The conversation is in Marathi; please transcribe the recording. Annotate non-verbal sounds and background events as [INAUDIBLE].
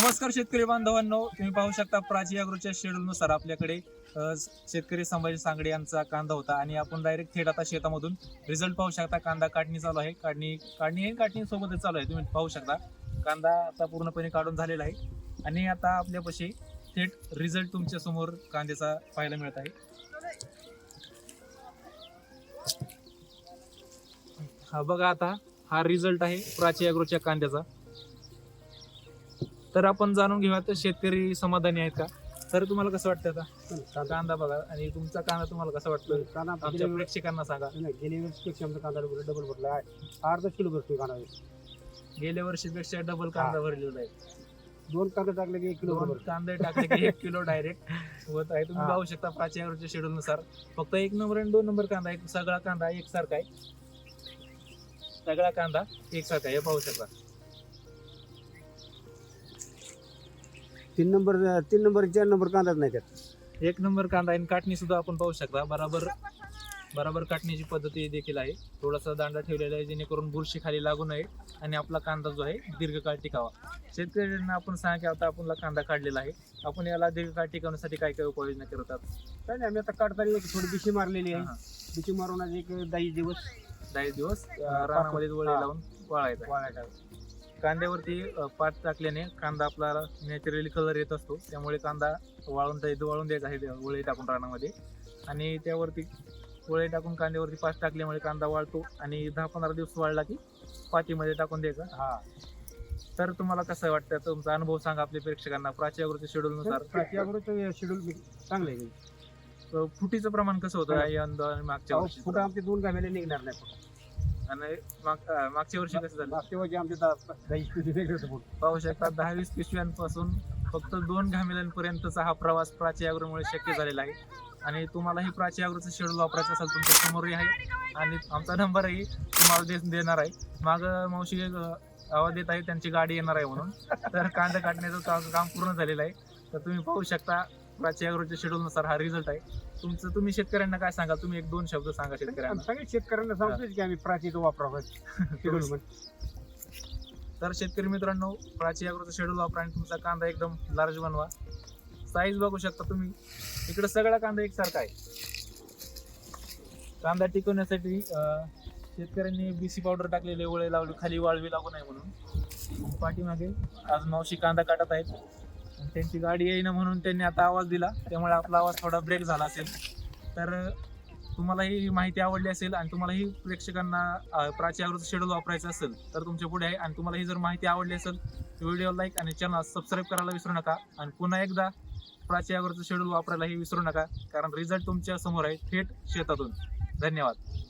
नमस्कार शेतकरी बांधवांनो तुम्ही पाहू शकता प्राची अॅग्रोच्या शेड्यूलनुसार आपल्याकडे शेतकरी संभाजी सांगडे यांचा कांदा होता आणि आपण डायरेक्ट थेट आता शेतामधून रिझल्ट पाहू शकता. कांदा काढणी चालू आहे. काढणी काढणी हे काढणी सोबतच चालू आहे. तुम्ही पाहू शकता. कांदा आता पूर्णपणे काढून झालेला आहे. आणि आता आपल्यापाशी थेट रिझल्ट तुमच्यासमोर कांद्याचा पाहायला मिळत आहे. हा बघा आता हा रिझल्ट आहे प्राची अॅग्रोच्या कांद्याचा. तर आपण जाणून घेऊया तर शेतकरी समाधानी आहेत का? तर तुम्हाला कसं वाटतं आता? कांदा बघा आणि तुमचा कांदा तुम्हाला कसं वाटतं? कांदा आमच्या गेल्या प्रेक्षकांना सांगा. गेल्या आमचा कांदा डबल भरला आहे. अर्धा किलो भरतो कांदा गेल्या वर्षीपेक्षा डबल कांदा भरलेला आहे. दोन कांदा टाकले की एक किलो दोन भरतो कांदे टाकले की एक किलो डायरेक्ट होत आहे. तुम्ही हा. पाहू शकता प्राची अॅग्रोच्या शेड्यूल नुसार. फक्त एक नंबर आणि दोन नंबर कांदा एक सगळा कांदा एकसारखा आहे. सगळा कांदा एकसारखा आहे हे पाहू शकता. तीन नंबर तीन नंबर चार नंबर कांदाच नाही त्यात. एक नंबर कांदा आणि काटणी सुद्धा आपण पाहू शकता. बराबर बराबर काटण्याची पद्धती देखील आहे. थोडासा दांडा ठेवलेला आहे जेणेकरून बुरशी खाली लागू नये आणि आपला कांदा जो आहे दीर्घकाळ टिकावा. शेतकऱ्यांना आपण सांगा की आता आपला कांदा काढलेला आहे. आपण याला दीर्घकाळ टिकवण्यासाठी काय काय उपाययोजना करतात? काय नाही आम्ही आता काढताना एक थोडी बिशी मारलेली आहे. बिशी मारून आज एक दहा दिवस. दहा दिवस अं, रानामध्ये वळे. लावून वाळायचा. आहे. कांद्यावरती पाट टाकल्याने कांदा आपला नॅचरली कलर येत असतो. त्यामुळे कांदा वाळून वाळून द्यायचा आहे वळे टाकून रानामध्ये. आणि त्यावरती वळे टाकून कांद्यावरती पाच टाकल्यामुळे कांदा वाळतो आणि दहा पंधरा दिवस वाळला की पातीमध्ये टाकून द्यायचा. हा. तर तुम्हाला कसं वाटतं? तुमचा अनुभव सांगा आपल्या प्रेक्षकांना. प्राच्यावरती शेड्यूल नुसार. शेड्यूल चांगलं आहे. फुटीचं प्रमाण कसं होतं? मागच्या फुटा आमचे दोन गाव्याला निघणार नाही. आणि माग- अं, मागच्या वर्षी कसं झालं? मागच्या वर्षी आमचे दहा वेगळे होते. पाहू शकता दहा वीस पिशव्यांपासून फक्त दोन घामिलांपर्यंतचा हा प्रवास प्राची अॅग्रोमुळे शक्य झालेला आहे. आणि तुम्हालाही प्राची अॅग्रोचं शेड्यूल वापरायचं असेल तुमच्या समोरही आहे. आणि आमचा नंबरही तुम्हाला दे देणार आहे. माग मावशी एक, अं, आवाज देत आहे त्यांची गाडी येणार आहे म्हणून. तर कांदा काढण्याचं काम काम पूर्ण झालेलं आहे. तर तुम्ही पाहू शकता प्राची अॅग्रोच्या शेड्यूलनुसार हा रिझल्ट आहे. तुमचं तुम्ही शेतकऱ्यांना काय सांगा तुम्ही एक दोन शब्द सांगा शेतकऱ्यांना. सगळे शेतकऱ्यांना सांगतोय की आम्ही प्राचीचं वापरावं शेड्यूल [LAUGHS] तर शेतकरी मित्रांनो प्राची अॅग्रोचं शेड्यूल वापरा आणि तुमचा कांदा एकदम लार्ज बनवा. साईज बघू शकता तुम्ही. इकडे सगळा कांदा एकसारखा आहे. कांदा टिकवण्यासाठी शेतकऱ्यांनी बीसी पावडर टाकलेले वळे लावले खाली वाळवी लागू नये म्हणून. पाठीमागे आज मावशी कांदा काढत आहेत. त्यांची गाडी येईना म्हणून त्यांनी आता आवाज दिला. त्यामुळे आपला आवाज थोडा ब्रेक झाला असेल. तर तुम्हाला ही माहिती आवडली असेल आणि तुम्हाला ही प्रेक्षकांना प्राची अॅग्रोचं शेड्यूल वापरायचं असेल तर तुमच्यापुढे आहे. आणि तुम्हाला ही जर माहिती आवडली असेल व्हिडिओ लाईक आणि चॅनल सबस्क्राईब करायला विसरू नका. आणि पुन्हा एकदा प्राची अॅग्रोचं शेड्यूल वापरायलाही विसरू नका कारण रिझल्ट तुमच्यासमोर आहे थेट शेतातून. धन्यवाद.